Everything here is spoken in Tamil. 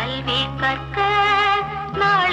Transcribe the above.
கல்வி கற்க நாள்